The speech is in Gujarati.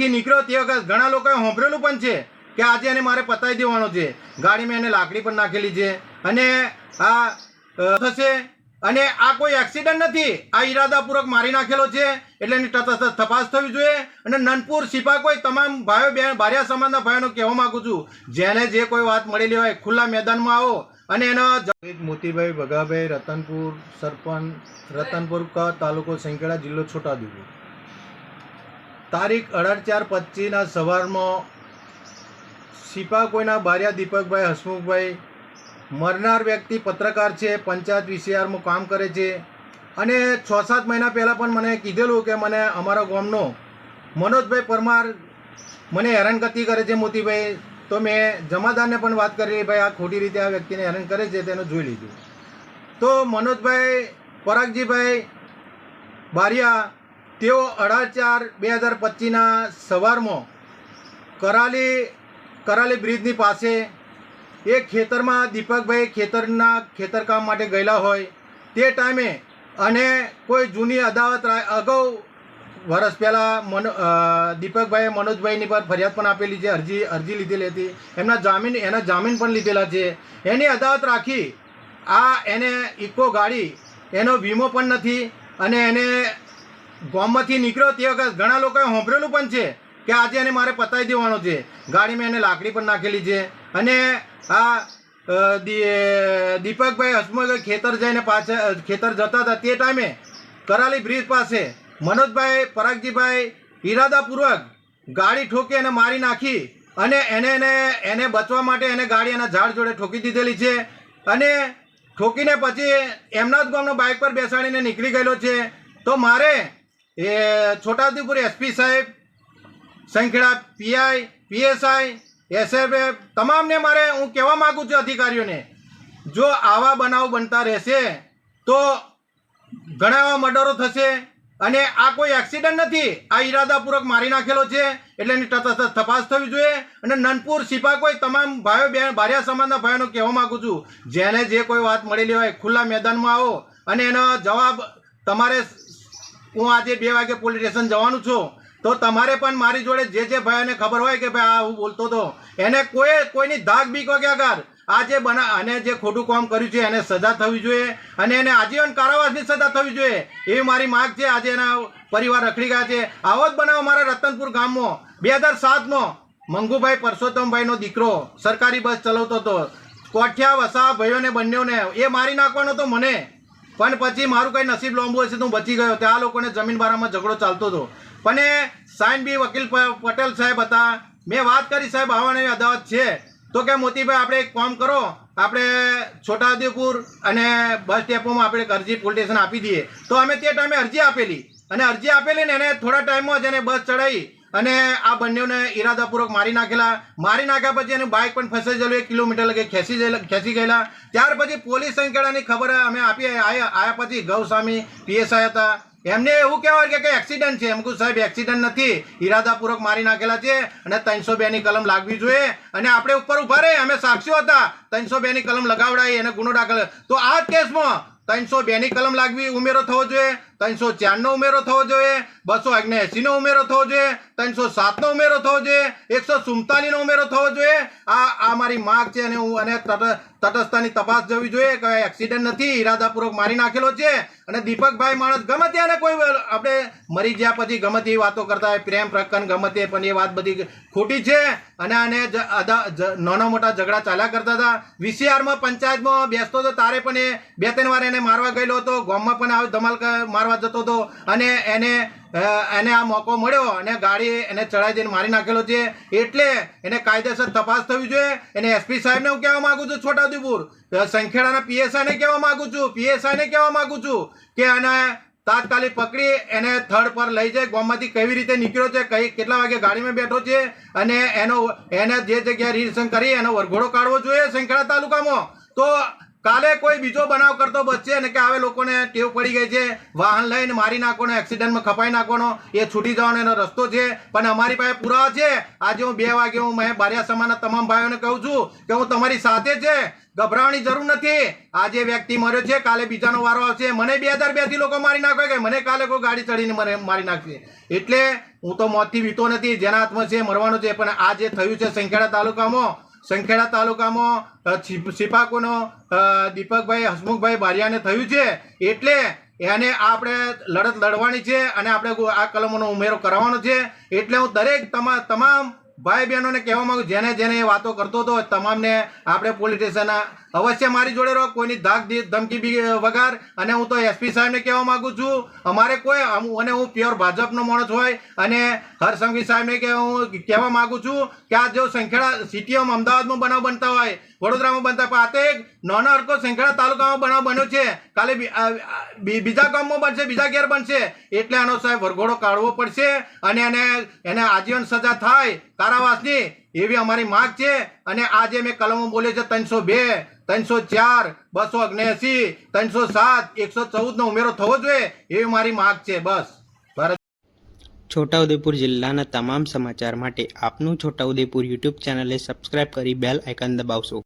ગોમમાંથી નીકળ્યો તે વખત ઘણા લોકોએ સાંભળેલું પણ છે કે આજે એને મારે પતાવી દેવાનો છે. ગાડીમાં એને લાકડી પણ નાખેલી છે. અને આ થશે. અને આ કોઈ એક્સિડન્ટ નથી. આ ઈરાદાપૂર્વક મારી નાખેલો છે. એટલે એની તપાસ થવી જોઈએ. અને નનપુર સિપા કોઈ તમામ ભાઈઓ બહેન, ભાર્યા સમાજના ભાઈઓને કહેવા માગુ છું, જેને જે કોઈ વાત મળેલી હોય, ખુલ્લા મેદાનમાં આવો. અને એનો મોતીભાઈ ભગાભાઈ, રતનપુર સરપંચ, રતનપુર ક તાલુકો સંકેડા જિલ્લો છોટાઉદેપુર. તારીખ અઢાર ચાર પચીસના સવારમાં સિપાકોઈના બારિયા દીપકભાઈ, હસમુખભાઈ મરનાર વ્યક્તિ પત્રકાર છે, પંચાયત વીસીઆરમાં કામ કરે છે. અને છ સાત મહિના પહેલાં પણ મને કીધેલું કે મને અમારા ગામનો મનોજભાઈ પરમાર મને હેરાનગતિ કરે છે મોતીભાઈ. તો મેં જમાદારને પણ વાત કરી ભાઈ આ ખોટી રીતે આ વ્યક્તિને હેરાન કરે છે, તેનું જોઈ લીધું. તો મનોજભાઈ પરાગજીભાઈ બારિયા તેઓ અઢાર ચાર બે હજાર પચીસના સવારમાં કરાલી કરાલી બ્રિજની પાસે એ ખેતરમાં દીપકભાઈ ખેતરના ખેતરકામ માટે ગયેલા હોય તે ટાઈમે અને કોઈ જૂની અદાવત અગાઉ વર્ષ પહેલાં મનો દીપકભાઈએ મનોજભાઈની પર ફરિયાદ પણ આપેલી છે, અરજી અરજી લીધેલી હતી. એમના જામીન, એના જામીન પણ લીધેલા છે. એની અદાવત રાખી આ એને ઇકો ગાડી, એનો વીમો પણ નથી અને એને ગામમાંથી નીકળ્યો તે વખત ઘણા લોકોએ સાંભળેલું પણ છે કે આજે એને મારે પતાવી દેવાનો છે. ગાડીમાં એને લાકડી પણ નાખેલી છે. અને આ દીપકભાઈ હસમુખ ખેતર જઈને પાછળ ખેતર જતા હતા તે ટાઈમે કરાલી બ્રિજ પાસે મનોજભાઈ, પરાગજીભાઈ ઈરાદાપૂર્વક ગાડી ઠોકી અને મારી નાખી અને એને એને એને બચવા માટે એને ગાડી એના ઝાડ જોડે ઠોકી દીધેલી છે. અને ઠોકીને પછી એમના જ ગામનો બાઇક પર બેસાડીને નીકળી ગયેલો છે. તો મારે એ છોટાઉદેપુર એસપી સાહેબ, સંખેડા પીઆઈ, પીએસઆઈ એસએફએફ તમામને મારે હું કહેવા માગું છું અધિકારીઓને, જો આવા બનાવ બનતા રહેશે, તો ઘણા એવા મર્ડરો થશે અને આ કોઈ એક્સિડન્ટ નથી. આ ઈરાદાપૂર્વક મારી નાખેલો છે, એટલે એની તપાસ થવી જોઈએ. અને નનપુર સિપા કોઈ તમામ ભાઈઓ બહેન, ભાર્યા સમાજના ભાઈઓનો કહેવા માગું છું, જેને જે કોઈ વાત મળેલી હોય, ખુલ્લા મેદાનમાં આવો અને એનો જવાબ તમારે હું આજે બે વાગે પોલીસ સ્ટેશન જવાનું છું. તો તમારે પણ મારી જોડે જે જે ભાઈઓને ખબર હોય કે ભાઈ આ હું બોલતો હતો, એને કોઈ, કોઈની ધાક બીક વગર આગળ. આ જે બના, અને જે ખોટું કામ કર્યું છે એને સજા થવી જોઈએ, અને એને આજીવન કારાવાસની સજા થવી જોઈએ. એવી મારી માગ છે. આજે એના પરિવાર રખડી ગયા છે. આવો જ બનાવ મારા રતનપુર ગામમાં. બે હજાર સાતમાં મંગુભાઈ પરસોત્તમભાઈનો દીકરો સરકારી બસ ચલાવતો હતો. કોઠિયા વસા ભાઈઓને, બંનેઓને એ મારી નાખવાનો તો મને. પણ પછી મારું કંઈ નસીબ લાંબુ હશે તો હું બચી ગયો. ત્યાં લોકોને જમીન બારામાં ઝઘડો ચાલતો હતો. પણ સાઈન બી વકીલ પટેલ સાહેબ હતા. મેં વાત કરી સાહેબ આવવાની અદાવત છે. તો કે મોતીભાઈ, આપણે એક કામ કરો. આપણે છોટાઉદેપુર અને બસ ડેપોમાં આપણે અરજી પોલીસ સ્ટેશન આપી દઈએ. તો અમે તે ટાઈમે અરજી આપેલી. અને અરજી આપેલી ને એને થોડા ટાઈમમાં જ એને બસ ચડાવી અને આ બંનેને ઈરાદાપૂર્વક મારી નાખેલા. મારી નાખ્યા પછી એનું બાઇક પણ ફસાઈ ગયેલું, એક કિલોમીટર લગે ખેંચી ખેંચી ગયેલા. ત્યાર પછી પોલીસ સંકેડાની ખબર અમે આપી, આયા પછી ગૌસ્વામી પીએસઆઈ હતા. એમને એવું કહેવાય કે કંઈ એક્સિડન્ટ છે. એમ કહું, સાહેબ એક્સિડન્ટ નથી. ઈરાદાપૂર્વક મારી નાખેલા છે અને ત્રણસો બે ની કલમ લાગવી જોઈએ અને આપણે ઉપર ઊભા રહે અમે સાક્ષીઓ હતા. ત્રણસો બે ની કલમ લગાવડાવી એને ગુનો દાખલ. તો આ કેસમાં ત્રણસો બે ની કલમ લાગવી ઉમેરો થવો જોઈએ, ત્રણસો ચારનો ઉમેરો થવો જોઈએ, બસો એસી નો ઉમેરો થવો જોઈએ, ત્રણસો સાતનો ઉમેરો થવો જોઈએ, એકસો સુડતાલીસ નો ઉમેરો થવો જોઈએ આ આ મારી માગ છે અને હું અને તટ- તટસ્થતાની તપાસ જવી જોઈએ. કે એક્સિડન્ટ નથી, ઈરાદાપૂર્વક મારી નાખેલો છે. અને દીપકભાઈ માણસ ગમે ત્યાંને કોઈ આપણે મરી ગયા પછી ગમે તે વાતો કરતા હોય, પ્રેમ પ્રકરણ ગમે તે, પણ એ વાત બધી ખોટી છે. અને આને નાના મોટા ઝઘડા ચાલ્યા કરતા હતા. વીસીઆરમાં પંચાયતમાં બેસતો હતો તારે પણ એ બે ત્રણ વાર એને મારવા ગયેલો હતો. ગામમાં પણ આવી ધમાલ મારવા જતો હતો. અને એને એને આ મોકો મળ્યો અને ગાડી એને ચડાઈ દઈને મારી નાખેલો છે. એટલે એને કાયદેસર તપાસ થવી જોઈએ. એને એસપી સાહેબને હું કહેવા માંગુ છું, છોટાઉદેપુર. સંખેડાના પીએસઆઈને કહેવા માંગુ છું, પીએસઆઈને કહેવા માંગુ છું કે એને તાત્કાલિક પકડી એને થર્ડ પર લઈ જાય, ગોમમાંથી કેવી રીતે નીકળ્યો છે, કઈ કેટલા વાગે ગાડીમાં બેઠો છે અને એનો એને જે જગ્યાએ રીસન કરી એનો વરઘોડો કાઢવો જોઈએ સંખેડા તાલુકામાં. તો કાલે કોઈ બીજો બનાવ કરતો બચશે ને કે હવે લોકોને ટેવ પડી ગઈ છે, વાહન લઈને મારી નાખવાનો એક્સિડન્ટમાં ખપાઈ નાખવાનો, એ છૂટી જવાનો એનો રસ્તો છે. પણ અમારી પાસે પુરાવા છે. આજે હું બે વાગે હું મેં બારિયા સમાજના તમામ ભાઈઓને કહું છું કે હું તમારી સાથે છે. ગભરાવાની જરૂર નથી. આજે વ્યક્તિ મર્યો છે, કાલે બીજાનો વારો આવશે. મને બે હજાર બેથી લોકો મારી નાખે કે મને કાલે કોઈ ગાડી ચડીને મને મારી નાખશે. એટલે હું તો મોતથી વીતો નથી, જેના હાથમાં છે, મરવાનું છે, પણ આ જે થયું છે સંખેડા તાલુકામાં સંખેડા તાલુકામાં સિપાકોનો દીપકભાઈ, હસમુખભાઈ બારિયાને થયું છે. એટલે એને આપણે લડત લડવાની છે અને આપણે આ કલમોનો ઉમેરો કરવાનો છે. એટલે હું દરેક તમા, તમામ ભાઈ બહેનોને કહેવા માંગુ, જેને જેને એ વાતો કરતો હતો, તમામને આપણે પોલીસ સ્ટેશનના અવશ્ય મારી જોડે રહો, કોઈની ધાક ધમકી બી વગર. અને હું તો એસપી સાહેબને કહેવા માંગુ છું, અમારે કોઈ અને હું પ્યોર ભાજપનો માણસ હોય, અને હરસંઘવી સાહેબને કે હું કહેવા માગું છું કે આ જો સંખેડા, સિટીઓમાં અમદાવાદમાં બનાવ બનતા હોય વડોદરામાં બનતા. પણ આ તો એક નાનો હરકો સંખેડા તાલુકામાં બનાવ બન્યો છે. કાલે બીજા ગામમાં બનશે, બીજા ઘેર બનશે. એટલે આનો સાહેબ વરઘોડો કાઢવો પડશે અને એને એને આજીવન સજા થાય કારાવાસની એવી અમારી માગ છે. અને આજે મેં કલમો બોલ્યો છે, ત્રણસો બે, ત્રણસો ચાર, બસો અગ્નેસી ત્રણસો સાત, એકસો ચૌદનો ઉમેરો થવો જોઈએ એવી મારી માગ છે. બસ. છોટાઉદેપુર જિલ્લાના તમામ સમાચાર માટે આપનું છોટાઉદેપુર યુટ્યુબ ચેનલે સબસ્ક્રાઇબ કરી બેલ આઇકન દબાવશો.